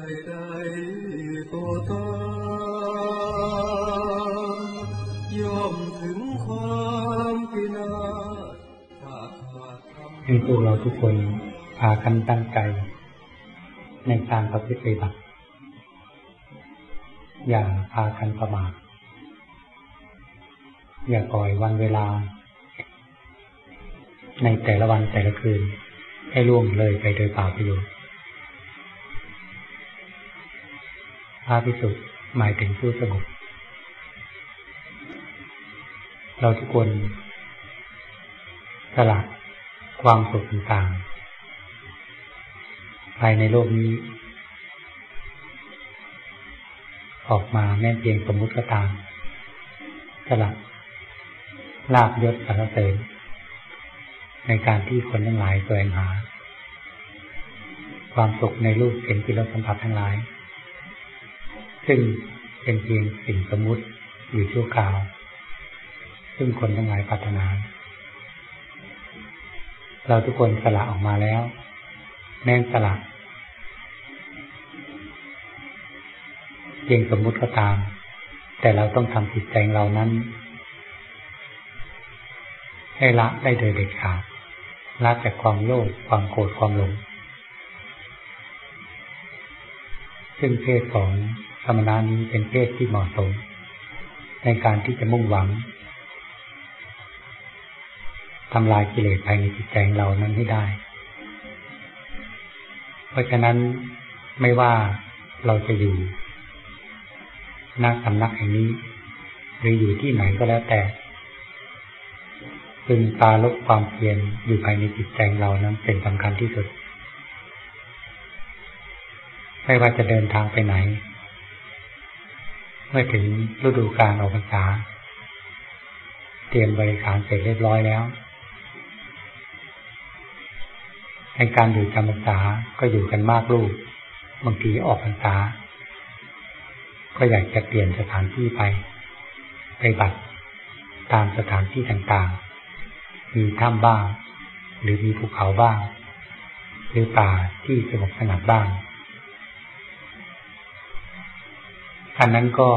ให้พวกเราทุกคนพากันตั้งใจ ในการประพฤติปฏิบัติ อย่าพากันประมาทอย่าปล่อยวันเวลา ในแต่ละวันแต่ละคืน ให้ล่วงเลยไปโดยเปล่าประโยชน์ พระพิสุทธิ์หมายถึงผู้สงบ เราทุกคนสละความสุขต่างๆภายในโลกนี้ ออกมาแม้เพียงสมมุติก็ตามสละลาบยศสรรเสริญในการที่คนทั้งหลายแสวงหา ความสุขในรูปเสียงกิรสสัมผัสทั้งหลาย ซึ่งเป็นเพียงสิ่งสมมุติอยู่ชั่วคราว ซึ่งคนทั้งหลายปรารถนา เราทุกคนสละออกมาแล้ว แน่นสละเพียงสมมุติก็ตาม แต่เราต้องทำจิตใจเรานั้น ให้ละได้โดยเด็ดขาดละจากความโลภความโกรธความหลงซึ่งเพศของ สมณานี้เป็นเพศที่เหมาะสม ในการที่จะมุ่งหวังทำลายกิเลสภายในจิตใจของเรานั้นให้ได้ เพราะฉะนั้นไม่ว่าเราจะอยู่นักสำนักแห่งนี้ หรืออยู่ที่ไหนก็แล้วแต่พึงตาลบความเพียรอยู่ภายในจิตใจเรานั้นเป็นสำคัญที่สุด ไม่ว่าจะเดินทางไปไหน เมื่อถึงฤดูการออกพรรษา เตรียมบริการเสร็จเรียบร้อยแล้วในการอยู่จำพรรษาก็อยู่กันมากลูกบางทีออกพรรษา ก็อยากจะเปลี่ยนสถานที่ไป ไปบัตรตามสถานที่ต่างๆ มีถ้ำบ้าง หรือมีภูเขาบ้าง หรือป่าที่สงบสงัดบ้าง อันนั้นก็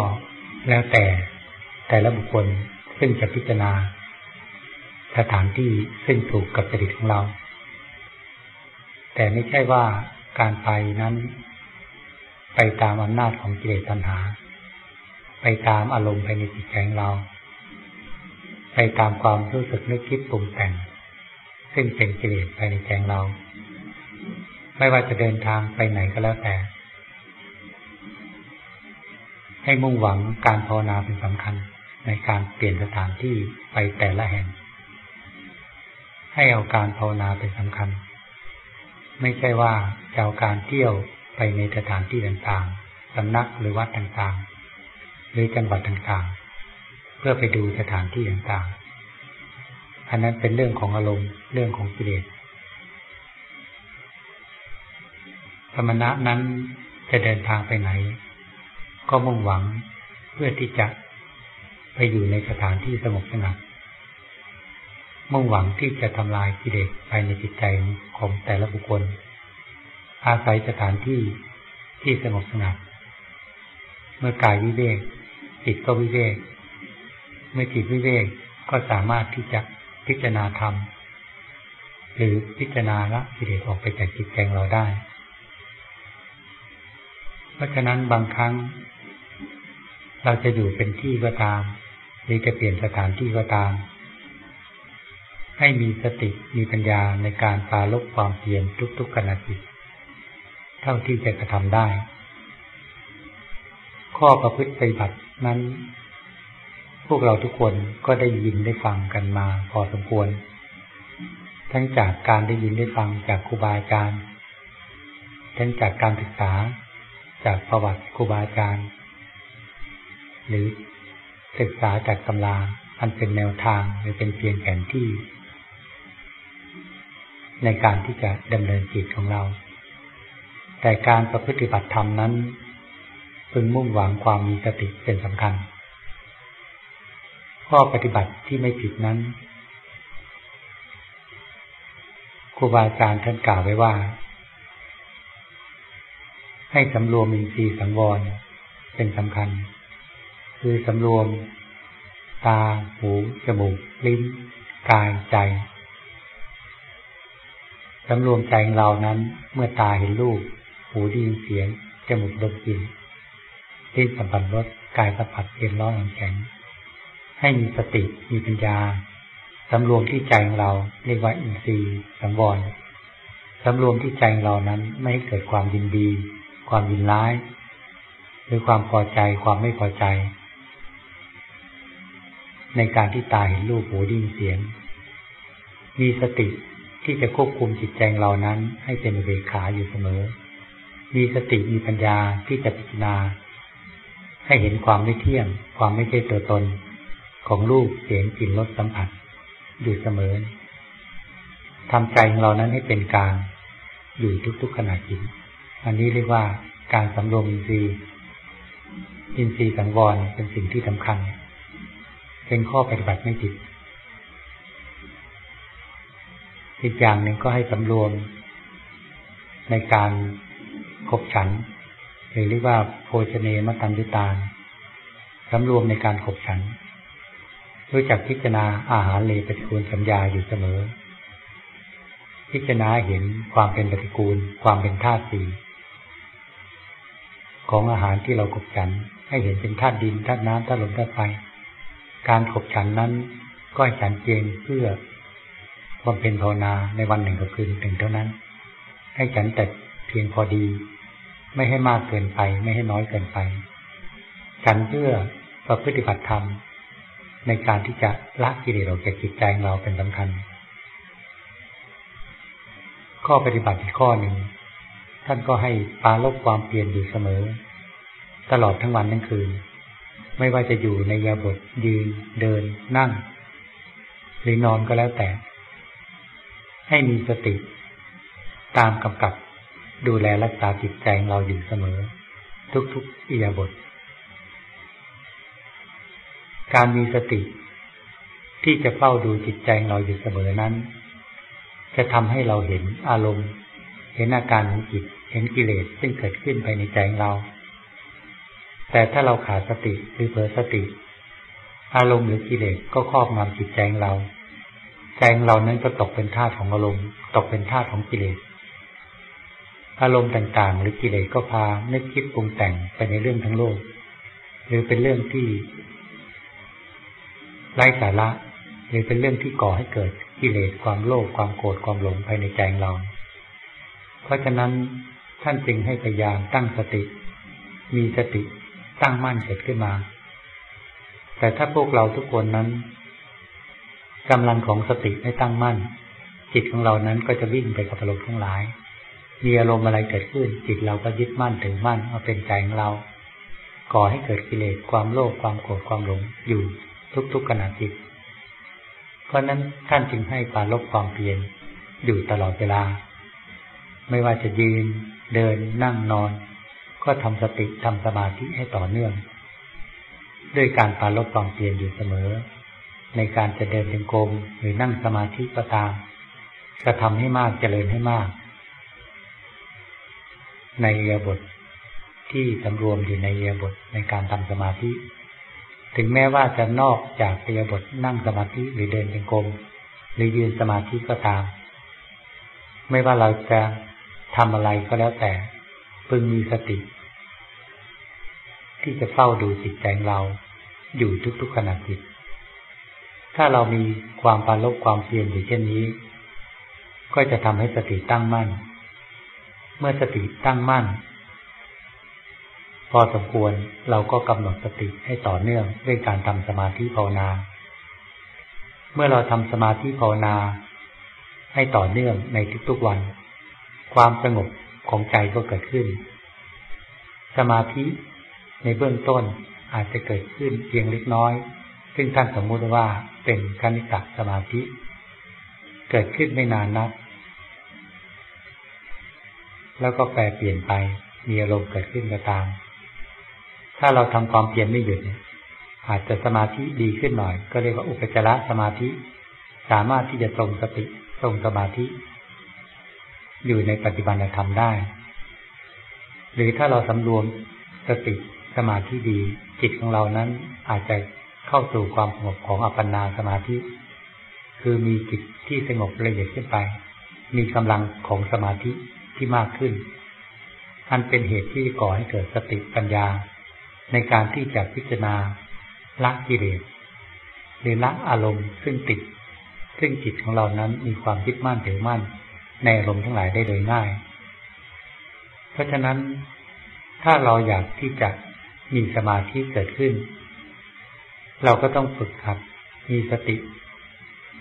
แล้วแต่แต่ละบุคคลซึ่งจะพิจารณา สถานที่ซึ่งถูกกับจริตของเรา แต่ไม่ใช่ว่าการไปนั้น ไปตามอำนาจของกิเลสตัณหา ไปตามอารมณ์ภายในจิตใจของเรา ไปตามความรู้สึกนึกคิดปรุงแต่ง ซึ่งเป็นกิเลสภายในใจของเรา ไม่ว่าจะเดินทางไปไหนก็แล้วแต่ ให้มุ่งหวังการภาวนาเป็นสำคัญในการเปลี่ยนสถานที่ไปแต่ละแห่ง ให้เอาการภาวนาเป็นสำคัญ ไม่ใช่ว่าจะเอาการเที่ยวไปในสถานที่ต่างๆสำนักหรือวัดต่างๆ หรือจังหวัดต่างๆ เพื่อไปดูสถานที่ต่างๆ อันนั้นเป็นเรื่องของอารมณ์เรื่องของกิเลสธรรมณะนั้นจะเดินทางไปไหน ก็มุ่งหวังเพื่อที่จะไปอยู่ในสถานที่สงบสงัดมุ่งหวังที่จะทำลายกิเลสภายในจิตใจของแต่ละบุคคล อาศัยสถานที่ที่สงบสงัด เมื่อกายวิเวกจิตก็วิเวก เมื่อจิตวิเวกก็สามารถที่จะพิจารณาธรรม หรือพิจารณาละกิเลสออกไปจากจิตใจเราได้ เพราะฉะนั้นบางครั้ง เราจะอยู่เป็นที่ก็ตาม หรือจะเปลี่ยนสถานที่ก็ตาม ให้มีสติมีปัญญาในการปาลบความเพียรทุกๆขณะจิตเท่าที่จะกระทำได้ ข้อประพฤติปฏิบัตินั้น พวกเราทุกคนก็ได้ยินได้ฟังกันมาพอสมควร ทั้งจากการได้ยินได้ฟังจากครูบาอาจารย์ทั้งจากการศึกษาจากประวัติครูบาอาจารย์ หรือศึกษาจากตำราอันเป็นแนวทางหรือเป็นเพียงแผนที่ ในการที่จะดำเนินจิตของเรา แต่การประพฤติบัติธรรมนั้นพึงมุ่งหวังความมีสติเป็นสำคัญ ข้อปฏิบัติที่ไม่ผิดนั้นครูบาอาจารย์ท่านกล่าวไว้ว่า ให้สำรวมอินทรีย์สังวรเป็นสำคัญ คือสำรวม ตา หู จมูก ลิ้น กาย ใจสำรวมใจของเรานั้น เมื่อตาเห็นรูป หูได้ยินเสียง จมูกดมกลิ่นลิ้นสัมผัสรส กายสัมผัสเย็นร้อนแข็ง ให้มีสติ มีปัญญาสำรวมที่ใจของเราเรียกว่าอินทรีย์สังวรสำรวมที่ใจของเรานั้นไม่ให้เกิดความยินดี ความยินร้าย หรือความพอใจ ความไม่พอใจ ในการที่ตาเห็นรูปหูได้ยินเสียง มีสติที่จะควบคุมจิตใจเรานั้น ให้เป็นเบขาอยู่เสมอ มีสติมีปัญญาที่จะพิจารณา ให้เห็นความไม่เที่ยง ความไม่ใช่ตัวตน ของรูปเสียงกลิ่นรสสัมผัส อยู่เสมอทำใจของเรานั้นให้เป็นกลางอยู่ทุกๆขณะจิตอันนี้เรียกว่าการสำรวมอินทรีย์อินทรีย์สังวรเป็นสิ่งที่สำคัญ เป็นข้อปฏิบัติไม่ผิดอีกอย่างหนึ่งก็ให้สำรวมในการขบฉัน หรือเรียกว่าโภชเนมตันยุตานสำรวมในการขบฉัน รู้จักพิจารณาอาหารเลปฏิคูลสัญญาอยู่เสมอ พิจารณาเห็นความเป็นปฏิกูล ความเป็นธาตุสี่ของอาหารที่เราขบฉัน ให้เห็นเป็นธาตุดินธาตุน้ำธาตุลมธาตุไฟ การขบฉันนั้น ก็ให้ฉันเจงเพื่อบำเพ็ญภาวนาในวันหนึ่งกับคืนหนึ่งเท่านั้น ให้ฉันแต่เพียงพอดี ไม่ให้มากเกินไป ไม่ให้น้อยเกินไป ฉันเพื่อประพฤติบัติธรรม ในการที่จะละกิเลสออกจากจิตใจเราเป็นสำคัญ ข้อปฏิบัติอีกข้อหนึ่งท่านก็ให้ปาลบความเปลี่ยนอยู่เสมอ ตลอดทั้งวันทั้งคืน ไม่ว่าจะอยู่ในยาบทยืนเดินนั่ง หรือนอนก็แล้วแต่ ให้มีสติ ตามกำกับ ดูแลรักษาจิตใจเราอยู่เสมอ ทุกๆอิยาบท การมีสติ ที่จะเฝ้าดูจิตใจเราอยู่เสมอนั้น จะทำให้เราเห็นอารมณ์ เห็นอาการของจิต เห็นกิเลสซึ่งเกิดขึ้นภายในใจเรา แต่ถ้าเราขาดสติหรือเผลอสติ อารมณ์หรือกิเลสก็ครอบงำจิตใจเราใจเรานั้นก็ตกเป็นท่าของอารมณ์ ตกเป็นท่าของกิเลส อารมณ์ต่างๆ หรือกิเลสก็พานึกคิดปรุงแต่งไปในเรื่องทั้งโลก หรือเป็นเรื่องที่ไร้สาระหรือเป็นเรื่องที่ก่อให้เกิดกิเลสความโลภความโกรธความหลงภายในใจเรา เพราะฉะนั้นท่านจึงให้พยายามตั้งสติ มีสติ ตั้งมั่นเกิดขึ้นมา แต่ถ้าพวกเราทุกคนนั้นกำลังของสติไม่ตั้งมั่น จิตของเรานั้นก็จะวิ่งไปกับอารมณ์ทั้งหลาย มีอารมณ์อะไรเกิดขึ้น จิตเราก็ยึดมั่นถึงมั่นเอาเป็นใจของเรา ก่อให้เกิดกิเลสความโลภความโกรธความหลงอยู่ทุกๆขณะจิต เพราะนั้นท่านจึงให้ปาลบความเพียรอยู่ตลอดเวลา ไม่ว่าจะยืน เดินนั่งนอน ก็ทำสติทำสมาธิให้ต่อเนื่อง ด้วยการปาลบความเพียรอยู่เสมอ ในการจะเดินเป็นกรมหรือนั่งสมาธิก็ตามจะทำให้มากเจริญให้มาก ในเยบทที่สำรวมอยู่ในเยบทในการทำสมาธิ ถึงแม้ว่าจะนอกจากเตียบทนั่งสมาธิหรือเดินเป็นกรมหรือยืนสมาธิก็ตาม ไม่ว่าเราจะทำอะไรก็แล้วแต่ พึงมีสติ ที่จะเฝ้าดูจิตใจเราอยู่ทุกๆขณะจิต ถ้าเรามีความปาลบความเพียรอยู่เช่นนี้ ก็จะทำให้สติตั้งมั่น เมื่อสติตั้งมั่น พอสมควรเราก็กำหนดสติให้ต่อเนื่องด้วยการทำสมาธิภาวนา เมื่อเราทำสมาธิภาวนา ให้ต่อเนื่องในทุกๆวัน ความสงบ ของใจก็เกิดขึ้น สมาธิในเบื้องต้นอาจจะเกิดขึ้นเพียงเล็กน้อย ซึ่งท่านสมมุติว่าเป็นคณิกะสมาธิ เกิดขึ้นไม่นานนัก แล้วก็แปรเปลี่ยนไป มีอารมณ์เกิดขึ้นก็ตาม ถ้าเราทำความเพียรไม่หยุดอาจจะสมาธิดีขึ้นหน่อย ก็เรียกว่าอุปจารสมาธิ สามารถที่จะทรงสติทรงสมาธิ อยู่ในปฏิบัติธรรมได้ หรือถ้าเราสำรวมสติสมาธิดี จิตของเรานั้นอาจจะเข้าสู่ความสงบของอัปปนาสมาธิ คือมีจิตที่สงบละเอียดขึ้นไป มีกำลังของสมาธิที่มากขึ้น อันเป็นเหตุที่ก่อให้เกิดสติปัญญา ในการที่จะพิจารณาละกิเลสหรือละอารมณ์ซึ่งติด ซึ่งจิตของเรานั้นมีความยึดมั่นถือมั่น ในอารมณ์ทั้งหลายได้โดยง่าย เพราะฉะนั้นถ้าเราอยากที่จะมีสมาธิเกิดขึ้น เราก็ต้องฝึกครับ มีสติ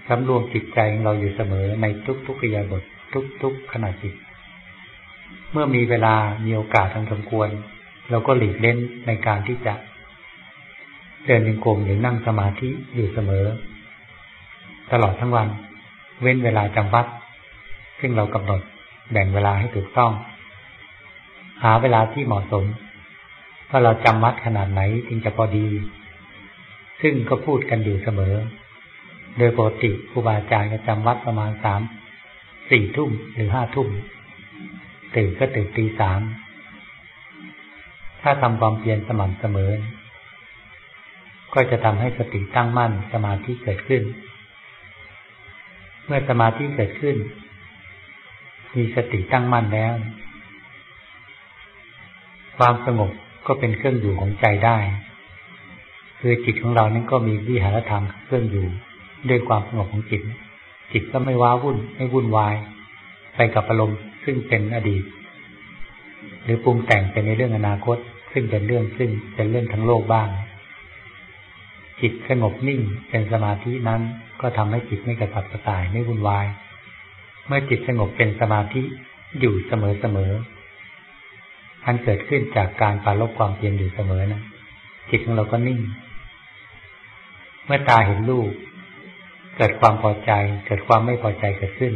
สำรวมจิตใจของเราอยู่เสมอในทุกๆกิยาบททุกๆขณะจิต เมื่อมีเวลามีโอกาสทางสมควร เราก็หลีกเล่นในการที่จะเดินยังกลมหรือนั่งสมาธิอยู่เสมอ ตลอดทั้งวัน เว้นเวลาจำวัด ซึ่งเรากำหนดแบ่งเวลาให้ถูกต้อง หาเวลาที่เหมาะสมว่าเราจำวัดขนาดไหนจึงจะพอดี ซึ่งก็พูดกันอยู่เสมอ โดยปกติครูบาอาจารย์จะจำวัดประมาณสามสี่ทุ่มหรือห้าทุ่มตื่นก็ตื่นตีสามถ้าทำความเพียรสม่ำเสมอ ก็จะทำให้สติตั้งมั่นสมาธิเกิดขึ้น เมื่อสมาธิเกิดขึ้น มีสติตั้งมั่นแล้ว ความสงบก็เป็นเครื่องอยู่ของใจได้ คือจิตของเรานั้นก็มีวิหารธรรมเครื่องอยู่ด้วยความสงบของจิต จิตก็ไม่ว้าวุ่นไม่วุ่นวาย ไปกับอารมณ์ซึ่งเป็นอดีต หรือปรุงแต่งเป็นในเรื่องอนาคต ซึ่งเป็นเรื่องซึ่งเป็นเรื่องทั้งโลกบ้าง จิตสงบนิ่งเป็นสมาธินั้นก็ทำให้จิตไม่กระสับกระส่ายไม่วุ่นวาย เมื่อจิตสงบเป็นสมาธิอยู่เสมอเสมออันเกิดขึ้นจากการปาลบความเพียรอยู่เสมอนะจิตของเราก็นิ่ง เมื่อตาเห็นรูปเกิดความพอใจ เกิดความไม่พอใจเกิดขึ้น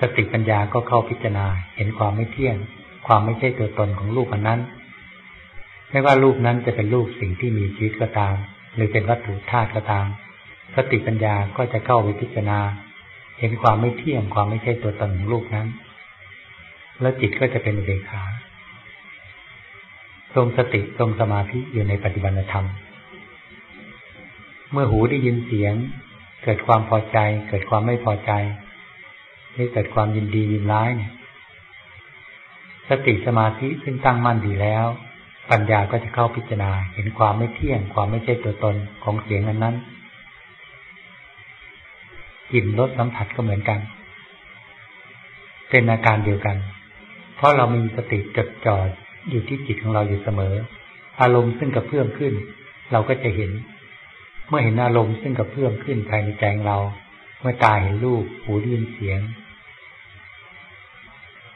สติปัญญาก็เข้าพิจารณา เห็นความไม่เที่ยง ความไม่ใช่ตัวตนของรูปอันนั้น ไม่ว่ารูปนั้นจะเป็นรูปสิ่งที่มีชีวิตก็ตาม หรือเป็นวัตถุธาตุก็ตาม สติปัญญาก็จะเข้าไปพิจารณา เห็นความไม่เที่ยงความไม่ใช่ตัวตนของรูปนั้น แล้วจิตก็จะเป็นเบกขาทรงสติทรงสมาธิอยู่ในปฏิบัติธรรม เมื่อหูได้ยินเสียง เกิดความพอใจ เกิดความไม่พอใจหรือเกิดความยินดียินร้ายเนี่ย สติสมาธิซึ่งตั้งมั่นดีแล้ว ปัญญาก็จะเข้าพิจารณาเห็นความไม่เที่ยงความไม่ใช่ตัวตนของเสียงนั้นนั้น กลิ่นรสสัมผัสก็เหมือนกัน เป็นอาการเดียวกัน เพราะเรามีสติจดจ่ออยู่ที่จิตของเราอยู่เสมอ อารมณ์ซึ่งกระเพื่อมขึ้น เราก็จะเห็น เมื่อเห็นอารมณ์ซึ่งกระเพื่อมขึ้นภายในใจของเรา เมื่อตาเห็นรูปหูได้ยินเสียง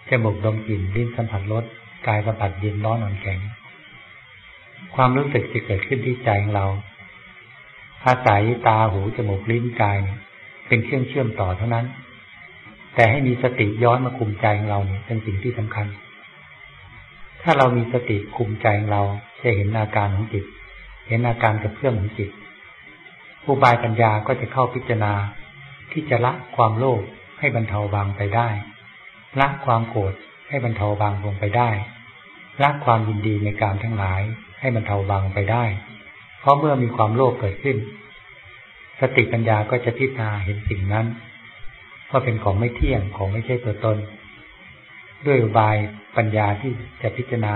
จมูกดมกลิ่นลิ้นสัมผัสรสกายสัมผัสเย็นร้อนอ่อนแข็ง ความรู้สึกจะเกิดขึ้นที่ใจของเราอาศัยตาหูจมูกลิ้นกายเเป็นเครื่องเชื่อมต่อเท่านั้น แต่ให้มีสติย้อนมาคุมใจของเราเนี่ยเป็นสิ่งที่สำคัญ ถ้าเรามีสติคุมใจของเราจะเห็นอาการของจิต เห็นอาการกับเพื่อมของจิตผู้บายปัญญาก็จะเข้าพิจารณาที่จะละความโลภให้บรรเทาบางไปได้ ละความโกรธให้บรรเทาบางลงไปได้ ละความยินดีในการทั้งหลายให้บรรเทาบางไปได้ เพราะเมื่อมีความโลภเกิดขึ้น สติปัญญาก็จะพิจารณาเห็นสิ่งนั้นว่าเป็นของไม่เที่ยงของไม่ใช่ตัวตน ด้วยบายปัญญาที่จะพิจารณา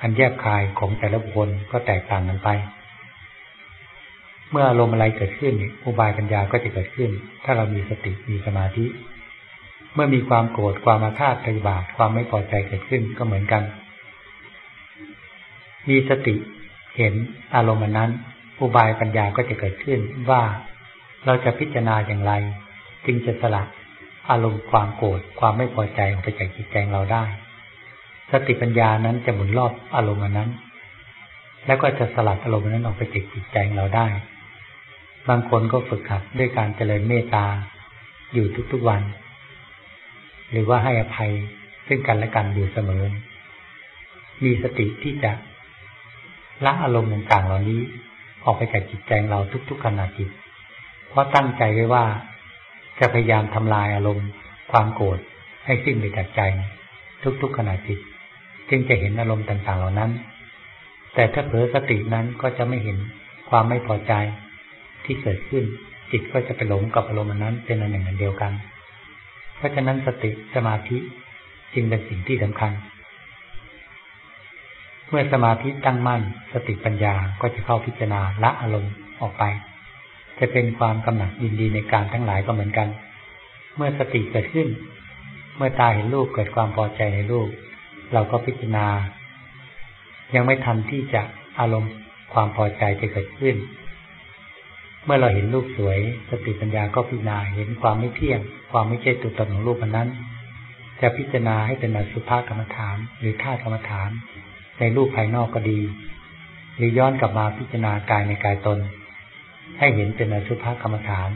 อันแยบคายของแต่ละบุคคลก็แตกต่างกันไป เมื่ออารมณ์อะไรเกิดขึ้นอุบายปัญญาก็จะเกิดขึ้น ถ้าเรามีสติมีสมาธิ เมื่อมีความโกรธความอาฆาตพยาบาทความไม่พอใจเกิดขึ้นก็เหมือนกัน มีสติเห็นอารมณ์นั้น อุบายปัญญาก็จะเกิดขึ้นว่าเราจะพิจารณาอย่างไร จึงจะสละอารมณ์ความโกรธความไม่พอใจออกไปจากจิตใจเราได้ สติปัญญานั้นจะหมุนรอบอารมณ์นั้น แล้วก็จะสลัดอารมณ์นั้นออกไปจากจิตใจเราได้ บางคนก็ฝึกขัดด้วยการเจริญเมตตาอยู่ทุกๆวัน หรือว่าให้อภัยซึ่งกันและกันอยู่เสมอ มีสติที่จะละอารมณ์ต่างๆเหล่านี้ ออกไปจากจิตใจเราทุก ๆขณะจิต เพราะตั้งใจไว้ว่าจะพยายามทำลายอารมณ์ ความโกรธให้สิ้นไปจากใจ ทุกๆขณะจิต จึงจะเห็นอารมณ์ต่างๆเหล่านั้น แต่ถ้าเผลอสตินั้นก็จะไม่เห็นความไม่พอใจที่เกิดขึ้น จิตก็จะไปหลงกับอารมณ์นั้นเป็นอันหนึ่งอันเดียวกัน เพราะฉะนั้นสติสมาธิจึงเป็นสิ่งที่สำคัญ เมื่อสมาธิตั้งมั่น สติปัญญาก็จะเข้าพิจารณาละอารมณ์ออกไป จะเป็นความกำหนัดยินดีในการทั้งหลายก็เหมือนกัน เมื่อสติเกิดขึ้น เมื่อตาเห็นรูปเกิดความพอใจในรูป เราก็พิจารณา ยังไม่ทันที่จะอารมณ์ความพอใจจะเกิดขึ้น เมื่อเราเห็นรูปสวย สติปัญญาก็พิจารณาเห็นความไม่เที่ยง ความไม่ใช่ตัวตนของรูปนั้น จะพิจารณาให้เป็นอสุภากรรมฐาน หรือท่ากรรมฐาน ในรูปภายนอกก็ดี หรือย้อนกลับมาพิจารณากายในกายตน ให้เห็นเป็นอสุภกรรมฐาน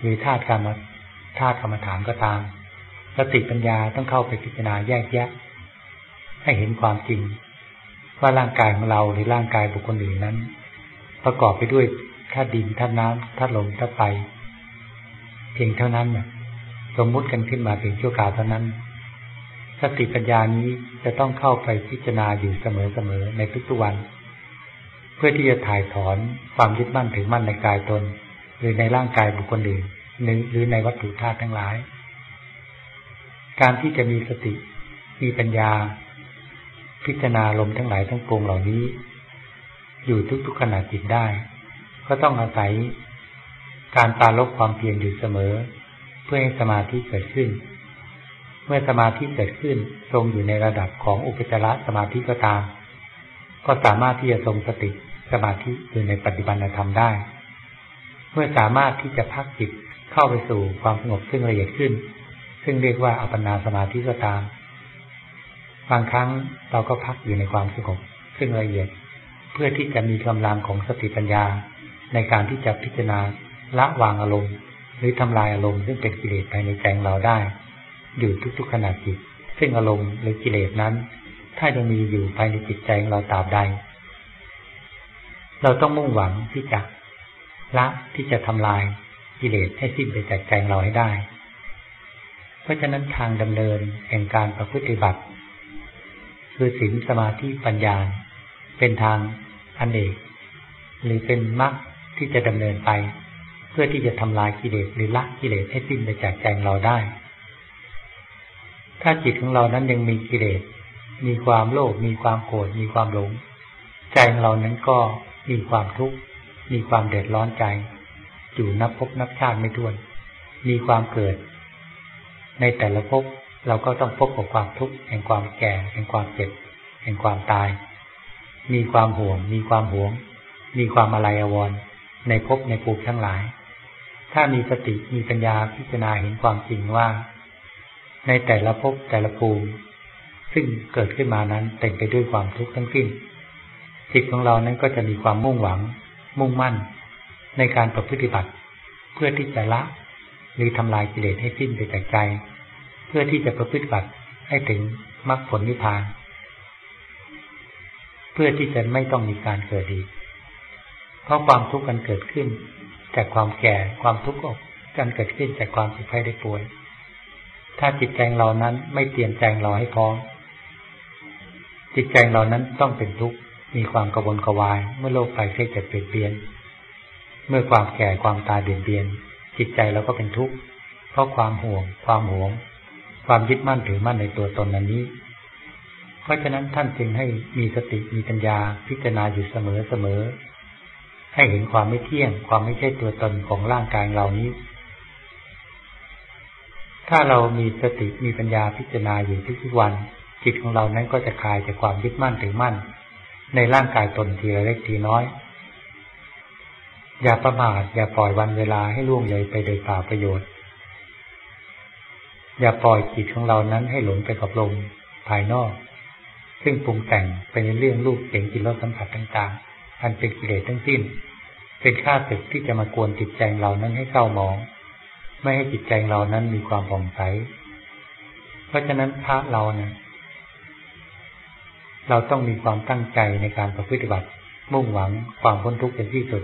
หรือธาตุกรรมธาตุกรรมฐานก็ตามสติปัญญาต้องเข้าไปพิจารณาแยกแยะ ให้เห็นความจริง ว่าร่างกายของเราหรือร่างกายบุคคลอื่นนั้น ประกอบไปด้วยธาตุดินธาตุน้ำธาตุลมธาตุไฟเพียงเท่านั้นน่ะสมมุติกันขึ้นมาเพียงชั่วคราวเท่านั้นสติปัญญานี้ จะต้องเข้าไปพิจารณาอยู่เสมอๆในทุกๆวัน เพื่อที่จะถ่ายถอนความยึดมั่นถือมั่นในกายตน หรือในร่างกายบุคคลอื่นหรือในวัตถุธาตุทั้งหลาย การที่จะมีสติ มีปัญญา พิจารณาลมทั้งหลายทั้งปวงเหล่านี้ อยู่ทุกๆขณะจิตได้ ก็ต้องอาศัยการปาลบความเพียรอยู่เสมอ เพื่อให้สมาธิเกิดขึ้น มื่อสมาธิเกิดขึ้นทรงอยู่ในระดับของอุปจารสมาธิก็ตาม ก็สามารถที่จะทรงสติสมาธิอยู่ในปฏิบัติธรรมได้ เมื่อสามารถที่จะพักจิตเข้าไปสู่ความสงบซึ่งละเอียดขึ้น ซึ่งเรียกว่าอัปปนาสมาธิก็ตาม บางครั้งเราก็พักอยู่ในความสงบซึ่งละเอียด เพื่อที่จะมีกำลังของสติปัญญา ในการที่จะพิจารณาละวางอารมณ์ หรือทำลายอารมณ์ซึ่งเป็นกิเลสภายในใจเราได้ อยู่ทุกๆขณะจิต ซึ่งอารมณ์หรือกิเลสนั้น ถ้ายังมีอยู่ภายในจิตใจของเราตราบใด เราต้องมุ่งหวังที่จะละที่จะทำลายกิเลสให้สิ้นไปจากใจเราให้ได้ เพราะฉะนั้นทางดำเนินแห่งการประพฤติบัติ คือศีลสมาธิปัญญา เป็นทางอันเอกหรือเป็นมรรคที่จะดำเนินไป เพื่อที่จะทำลายกิเลสหรือละกิเลสให้สิ้นไปจากใจเราได้ ถ้าจิตของเรานั้นยังมีกิเลส มีความโลภ มีความโกรธ มีความหลง ใจของเรานั้นก็มีความทุกข์ มีความเดือดร้อนใจ อยู่นับพบนับชาติไม่ถ้วน มีความเกิด ในแต่ละภพเราก็ต้องพบกับความทุกข์แห่งความแก่ แห่งความเจ็บ แห่งความตาย มีความห่วง มีความหวง มีความอะไรอววรในภพในภูมิทั้งหลาย ถ้ามีสติ มีปัญญาพิจารณาเห็นความจริงว่า ในแต่ละภพแต่ละภูมิ ซึ่งเกิดขึ้นมานั้นเต็มไปด้วยความทุกข์ทั้งสิ้น จิตของเรานั้นก็จะมีความมุ่งหวัง มุ่งมั่น ในการประพฤติบัติ เพื่อที่จะละ หรือทำลายกิเลสให้สิ้นไปจากใจ เพื่อที่จะประพฤติบัติให้ถึงมรรคผลนิพพาน เพื่อที่จะไม่ต้องมีการเกิดอีกเพราะความทุกข์กันเกิดขึ้น จากความแก่ความทุกข์อกกันเกิดขึ้นจากความเจ็บไข้ได้ป่วย ถ้าจิตใจเรานั้นไม่เตรียมใจเราให้พร้อม จิตใจเรานั้นต้องเป็นทุกข์ มีความกระวนกระวาย เมื่อโลกไปเคยจะเปลี่ยนเปลี่ยน เมื่อความแก่ความตายเปลี่ยนเปลี่ยน จิตใจเราก็เป็นทุกข์ เพราะความห่วง ความหวง ความยึดมั่นถือมั่นในตัวตนนั้นนี้ เพราะฉะนั้นท่านจึงให้มีสติ มีปัญญา พิจารณาอยู่เสมอเสมอ ให้เห็นความไม่เที่ยง ความไม่ใช่ตัวตนของร่างกายเรานี้ ถ้าเรามีสติมีปัญญาพิจารณาอยู่ทุกวัน จิตของเรานั้นก็จะคลายจากความยึดมั่นถือมั่น ในร่างกายตนทีละเล็กทีน้อย อย่าประมาทอย่าปล่อยวันเวลาให้ล่วงเลยไปโดยเปล่าประโยชน์ อย่าปล่อยจิตของเรานั้นให้หลงไปกับลมภายนอก ซึ่งปรุงแต่งไปในเรื่องรูปเสียงกลิ่นรสสัมผัสต่างๆอันเป็นกิเลสทั้งสิ้น เป็นข้าศึกที่จะมากวนจิตใจเรานั้นให้เศร้าหมอง ไม่ให้จิตใจเรานั้นมีความผ่องใส เพราะฉะนั้นพระเราเนะี่ยเราต้องมีความตั้งใจในการประพฤติบัติ มุ่งหวังความพ้นทุกข์เป็นที่สุด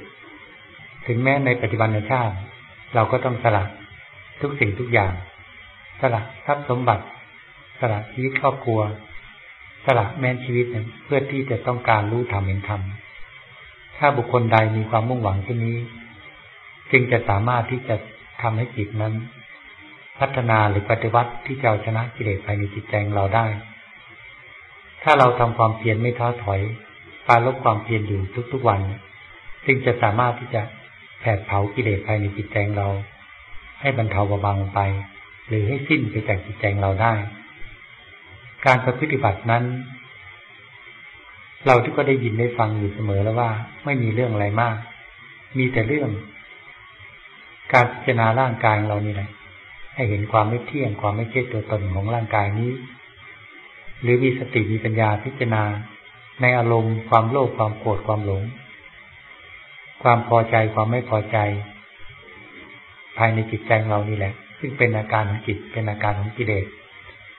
ถึงแม้ในปัจจุบันชาติ เราก็ต้องสละทุกสิ่งทุกอย่าง สละทรัพย์สมบัติ สละชีวิตครอบครัว สละแม้นชีวิตเพื่อที่จะต้องการรู้ธรรมเห็นธรรม ถ้าบุคคลใดมีความมุ่งหวังเช่นนี้ จึงจะสามารถที่จะ ทำให้จิตนั้น พัฒนาหรือปฏิวัติที่จะเอาชนะกิเลสภายในจิตใจของเราได้ ถ้าเราทำความเพียรไม่ท้อถอยปาลบความเพียรอยู่ทุกๆวันจึงจะสามารถที่จะแผดเผากิเลสภายในจิตใจเรา ให้บรรเทาเบาบางลงไป หรือให้สิ้นไปจากจิตใจเราได้ การปฏิบัตินั้น เราที่ก็ได้ยินได้ฟังอยู่เสมอแล้วว่า ไม่มีเรื่องอะไรมาก มีแต่เรื่อง การพิจารณาร่างกายเรานี่แหละให้เห็นความไม่เที่ยงความไม่ใช่ตัวตนของร่างกายนี้ หรือมีสติมีปัญญาพิจารณา ในอารมณ์ความโลภความโกรธความหลง ความพอใจความไม่พอใจ ภายในจิตใจเรานี่แหละ ซึ่งเป็นอาการของจิตเป็นอาการของกิเลส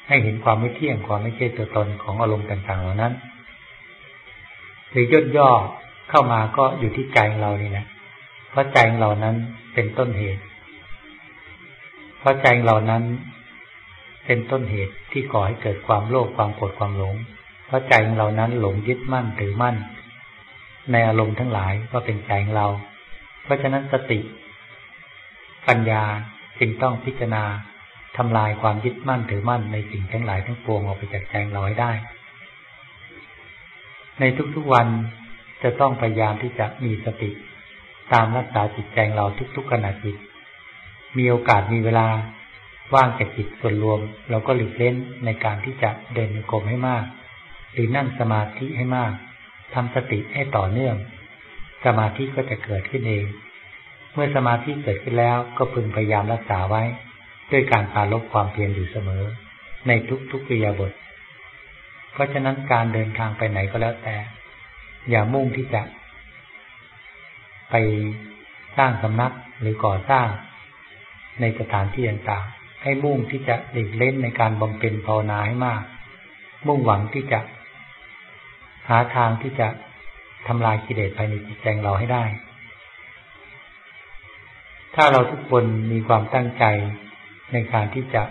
ให้เห็นความไม่เที่ยงความไม่ใช่ตัวตนของอารมณ์ต่างๆเหล่านั้น หรือย่นย่อเข้ามาก็อยู่ที่ใจของเรานี่แหละ ราะใจของเรานั้นเป็นต้นเหตุ เพราะใจของเรานั้นเป็นต้นเหตุที่ก่อให้เกิดความโลภความโกรธความหลง เพราะใจของเรานั้นหลงยึดมั่นถือมั่น ในอารมณ์ทั้งหลายก็เป็นใจของเรา เพราะฉะนั้นสติ ปัญญาจึงต้องพิจารณาทำลายความยึดมั่นถือมั่นในสิ่งทั้งหลายทั้งปวงออกไปจากใจเราให้ได้ ในทุกๆวันจะต้องพยายามที่จะมีสติ ตามรักษาจิตใจเราทุกๆขณะจิต มีโอกาสมีเวลาว่างจากจิตส่วนรวม เราก็หลีกเล่นในการที่จะเดินโกรมให้มาก หรือนั่งสมาธิให้มากทำสติให้ต่อเนื่อง สมาธิก็จะเกิดขึ้นเอง เมื่อสมาธิเกิดขึ้นแล้วก็พึงพยายามรักษาไว้ ด้วยการปาลบความเพียรอยู่เสมอ ในทุกๆกิยาบท เพราะฉะนั้นการเดินทางไปไหนก็แล้วแต่ อย่ามุ่งที่จะ ไปสร้างสำนักหรือก่อสร้างในสถานที่ต่างๆ ให้มุ่งที่จะหลีกเล่นในการบำเพ็ญภาวนาให้มาก มุ่งหวังที่จะ หาทางที่จะทำลายกิเลสภายในจิตใจเราให้ได้ ถ้าเราทุกคนมีความตั้งใจในการที่จะ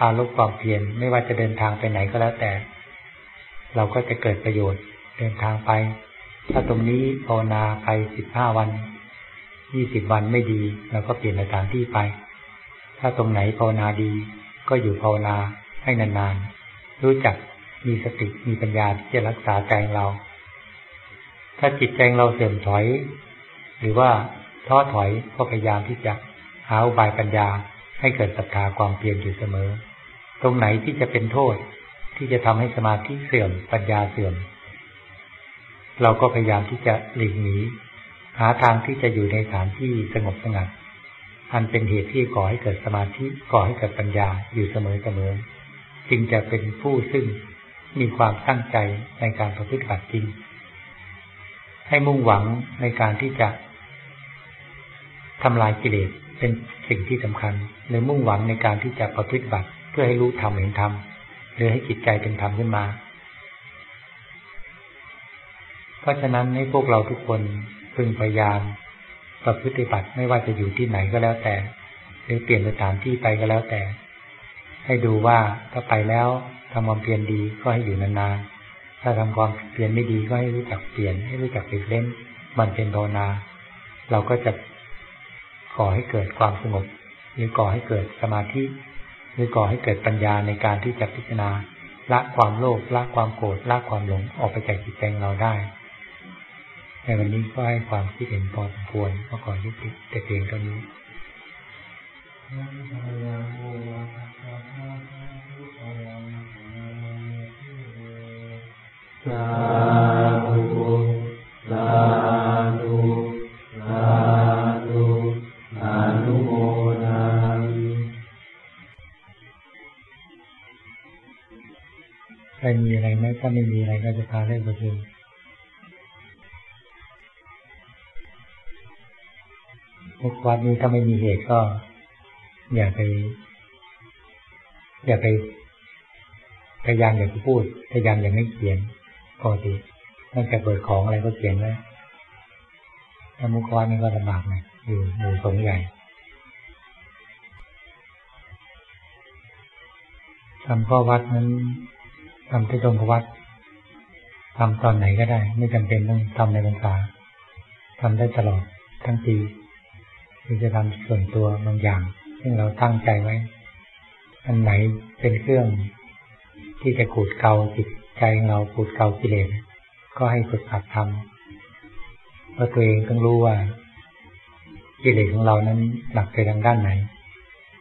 อาลบความเพียรไม่ว่าจะเดินทางไปไหนก็แล้วแต่ เราก็จะเกิดประโยชน์เดินทางไป ถ้าตรงนี้ภาวนาไปสิบห้าวันยี่สิบวันไม่ดีเราก็เปลี่ยนสถานที่ไป ถ้าตรงไหนภาวนาดีก็อยู่ภาวนาให้นานๆ รู้จักมีสติมีปัญญาที่จะรักษาใจเรา ถ้าจิตใจเราเสื่อมถอย หรือว่าท้อถอยก็พยายามที่จะหาอุบายปัญญาให้เกิดศรัทธาความเพียรอยู่เสมอ ตรงไหนที่จะเป็นโทษที่จะทำให้สมาธิเสื่อมปัญญาเสื่อม เราก็พยายามที่จะหลีกหนีหาทางที่จะอยู่ในสถานที่สงบสงัด อันเป็นเหตุที่ก่อให้เกิดสมาธิก่อให้เกิดปัญญาอยู่เสมอเสมอจึงจะเป็นผู้ซึ่งมีความตั้งใจในการประพฤติบัติจริง ให้มุ่งหวังในการที่จะทำลายกิเลสเป็นสิ่งที่สำคัญหรือมุ่งหวังในการที่จะประพฤติบัติเพื่อให้รู้ธรรมเห็นธรรมหรือให้จิตใจเป็นธรรมขึ้นมา ราะฉะนั้นให้พวกเราทุกคนพึงพยายามประพฤติบัติไม่ว่าจะอยู่ที่ไหนก็แล้วแต่ หรือเปลี่ยนสถานที่ไปก็แล้วแต่ ให้ดูว่าถ้าไปแล้วทำความเพียรดีก็ให้อยู่นานๆถ้าทำความเพียรไม่ดีก็ให้รู้จักเปลี่ยนให้รู้จักเปลี่ยนเล่น มันเป็นภาวนา เราก็จะก่อให้เกิดความสงบ หรือก่อให้เกิดสมาธิหรือก่อให้เกิดปัญญาในการที่จะพิจารณาละความโลภละความโกรธละความหลงออกไปจากจิตใจเราได้ ในวันนี้ก็ให้ความคิดเห็นพอสมควรก็ขอยุติแต่เพียงเท่านี้สาธุสาธุสาธุอนุโมทาใครมีอะไรไหมถ้าไม่มีอะไรก็จะพาเล่นประชุม วัดนี้ถ้าไม่มีเหตุก็ อย่าไป อย่าไปพยายามอย่าไปพูดพยายามอย่าไม่เขียนปกติตั้งแต่เปิดของอะไรก็เขียนไว้ถ้ามุขวัดนี่ก็ลำบากหน่อยอยู่หมู่สงใหญ่ทำข้อวัดนั้นทำที่ตรงวัดทำตอนไหนก็ได้ ไม่จำเป็นต้องทำในพรรษาทำได้ตลอดทั้งปี ที่จะทำส่วนตัวบางอย่าง ซึ่งเราตั้งใจไว้ อันไหนเป็นเครื่อง ที่จะขูดเกาจิตใจเราขูดเกากิเลสก็ให้ฝึกหัดทำเพราะตัวเองต้องรู้ว่ากิเลสของเรานั้นหนักไปทางด้านไหน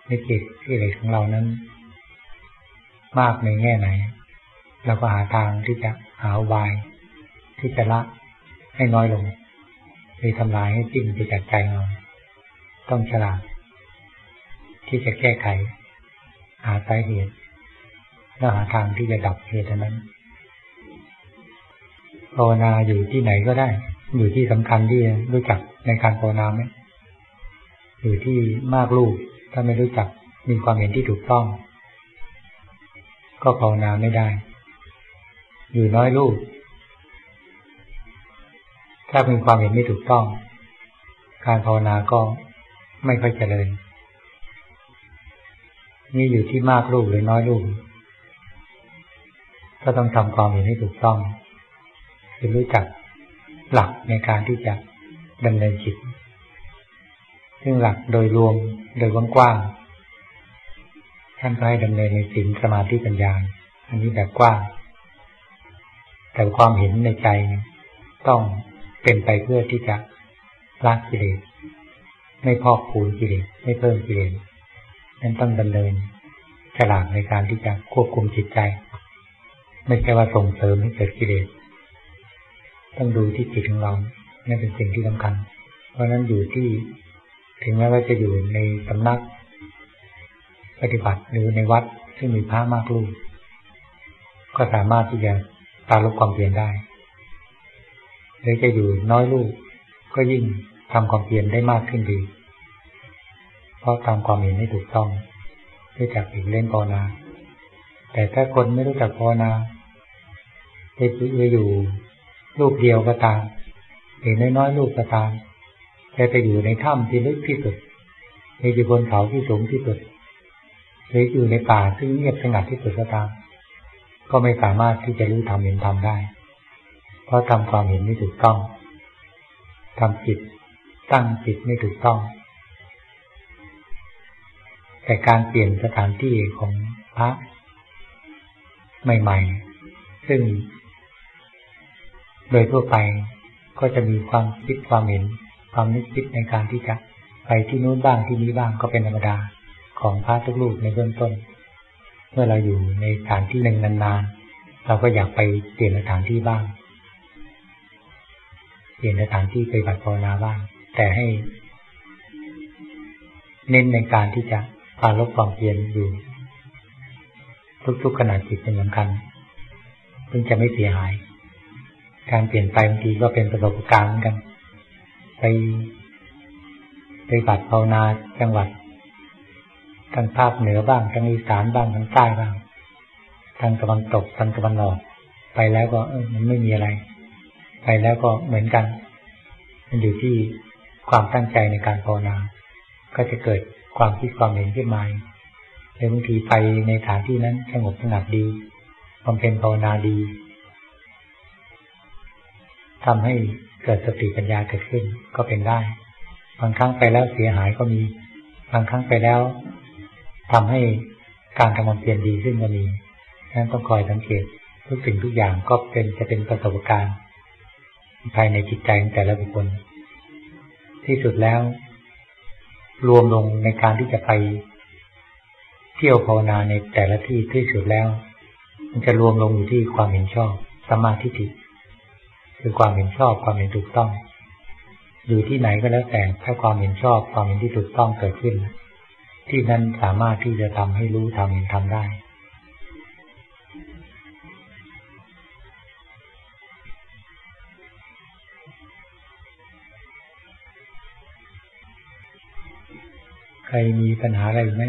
ในิกิกิเลสของเรานั้น มากในแง่ไหนเราก็หาทางที่จะหาวาย ที่จะละให้น้อยลงหรือทำลายให้สิ้นไปจากใจเรา ต้องฉลาด ที่จะแก้ไข หาสาเหตุแล้วหาทางที่จะดับเหตุนั้นภาวนาอยู่ที่ไหนก็ได้ อยู่ที่สำคัญที่รู้จักในการภาวนาไหมอยู่ที่มากลูกถ้าไม่รู้จักมีความเห็นที่ถูกต้อง ก็ภาวนาไม่ได้ อยู่น้อยลูกถ้ามีความเห็นไม่ถูกต้อง การภาวนาก็ ไม่ค่อยเจริญนี่อยู่ที่มากลูกหรือน้อยลูกก็ต้องทำความเห็นให้ถูกต้องคือรู้จักหลักในการที่จะดำเนินจิต ซึ่งหลักโดยรวมโดยกว้างๆท่านก็ให้ดำเนินในศีลสมาธิปัญญา อันนี้แบบกว้างแต่ความเห็นในใจต้องเป็นไปเพื่อที่จะละกิเลส ไม่พอกพูนกิเลสไม่เพิ่มกิเลสนั้นต้องดำเนินฉลาดในการที่จะควบคุมจิตใจ ไม่ใช่ว่าส่งเสริมให้เกิดกิเลสต้องดูที่จิตของเรานั่นเป็นสิ่งที่สำคัญ เพราะนั้นอยู่ที่ถึงแม้ว่าจะอยู่ในสำนัก ปฏิบัติหรือในวัดซึ่งมีพระมากรูปก็สามารถที่จะตาลบความเปลี่ยนได้หรือจะอยู่น้อยลูกก็ยิ่ง ทำความเปลี่ยนได้มากขึ้นดี เพราะทำความเห็นให้ถูกต้องรู้จักอีกเล่นภาวนา แต่ถ้าคนไม่รู้จักภาวนาจะอยู่ลูกเดียวก็ตามหรือน้อยๆลูกก็ตามแต่จะอยู่ในถ้ำที่ลึกที่สุดหรืออยู่บนเขาที่สูงที่สุดหรืออยู่ในป่าซึ่งเงียบสงัดที่สุดก็ตาม ก็ไม่สามารถที่จะรู้ทำเห็นทำได้ เพราะทำความเห็นไม่ถูกต้องทำจิต ตั้งจิตไม่ถูกต้อง แต่การเปลี่ยนสถานที่ของพระใหม่ ๆ ซึ่ง โดยทั่วไปก็จะมีความคิดความเห็น ความนึกคิดในการที่จะไปที่นู้นบ้างที่นี้บ้างก็เป็นธรรมดาของพระทุกรูปในเบื้องต้น เมื่อเราอยู่ในสถานที่หนึ่งนานๆเราก็อยากไปเปลี่ยนสถานที่บ้าง เปลี่ยนสถานที่ไปบัติภาวนาบ้าง แต่ให้ เน้นในการที่จะพาลบความเพียรอยู่ ทุกๆขณะจิตเป็นสำคัญเพื่อจะไม่เสียหาย การเปลี่ยนไปบางทีก็เป็นประสบการณ์เหมือนกัน ไปไปบัตรภาวนาจังหวัดทางภาคเหนือบ้างทางอีสานบ้างทางใต้บ้าง ทางตะวันตกทางตะวันออก ไปแล้วก็เออมันไม่มีอะไร ไปแล้วก็เหมือนกัน มันอยู่ที่ ความตั้งใจในการภาวนา ก็จะเกิดความคิดความเห็นขึ้นมาหรือบางทีไปในฐานที่นั้นสงบสงัดดีบำเพ็ญภาวนาดีทำให้เกิดสติปัญญาเกิดขึ้นก็เป็นได้ บางครั้งไปแล้วเสียหายก็มี บางครั้งไปแล้วทำให้การทำความเพียรดีขึ้นก็มีนั้นต้องคอยสังเกตทุกสิ่งทุกอย่างก็เป็นจะเป็นประสบการณ์ ภายในจิตใจของแต่ละบุคคล ที่สุดแล้ว รวมลงในการที่จะไปเที่ยวภาวนาในแต่ละที่ที่สุดแล้ว มันจะรวมลงอยู่ที่ความเห็นชอบสมาธิิคือความเห็นชอบความเห็นถูกต้อง อยู่ที่ไหนก็แล้วแต่ถ้าความเห็นชอบความเห็นที่ถูกต้องเกิดขึ้น ที่นั้นสามารถที่จะทำให้รู้ทำเห็นทำได้ ใครมีปัญหาอะไรไหม